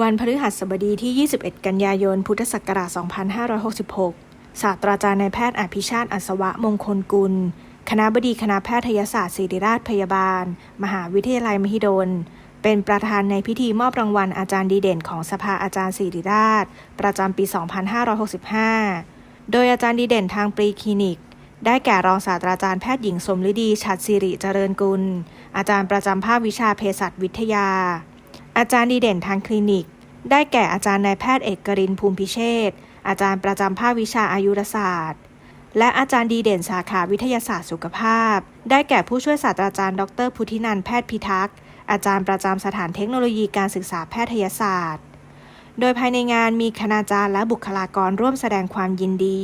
วันพฤหัสบดีที่ 21 กันยายน พุทธศักราช 2566 ศาสตราจารย์นายแพทย์อภิชาติอัศวะมงคลกุล คณะบดีคณะแพทยศาสตร์ศิริราชพยาบาล มหาวิทยาลัยมหิดล เป็นประธานในพิธีมอบรางวัลอาจารย์ดีเด่นของสภาอาจารย์ศิริราช ประจำปี 2565 โดยอาจารย์ดีเด่นทางปรีคลินิกได้แก่รองศาสตราจารย์แพทย์หญิงสมฤดี ชัดสิริเจริญกุล อาจารย์ประจำภาควิชาเภสัชวิทยา อาจารย์ดีเด่นทางคลินิก ได้แก่อาจารย์นายแพทย์เอกกรินภูมิพิเชษอาจารย์ประจำภาควิชาอายุรศาสตร์ และอาจารย์ดีเด่นสาขาวิทยาศาสตร์สุขภาพ ได้แก่ผู้ช่วยศาสตราจารย์ ดรพุทธินันแพทย์พิทักษ์อาจารย์ประจำสถานเทคโนโลยีการศึกษาแพทยศาสตร์ โดยภายในงานมีคณาจารย์และบุคลากรร่วมแสดงความยินดี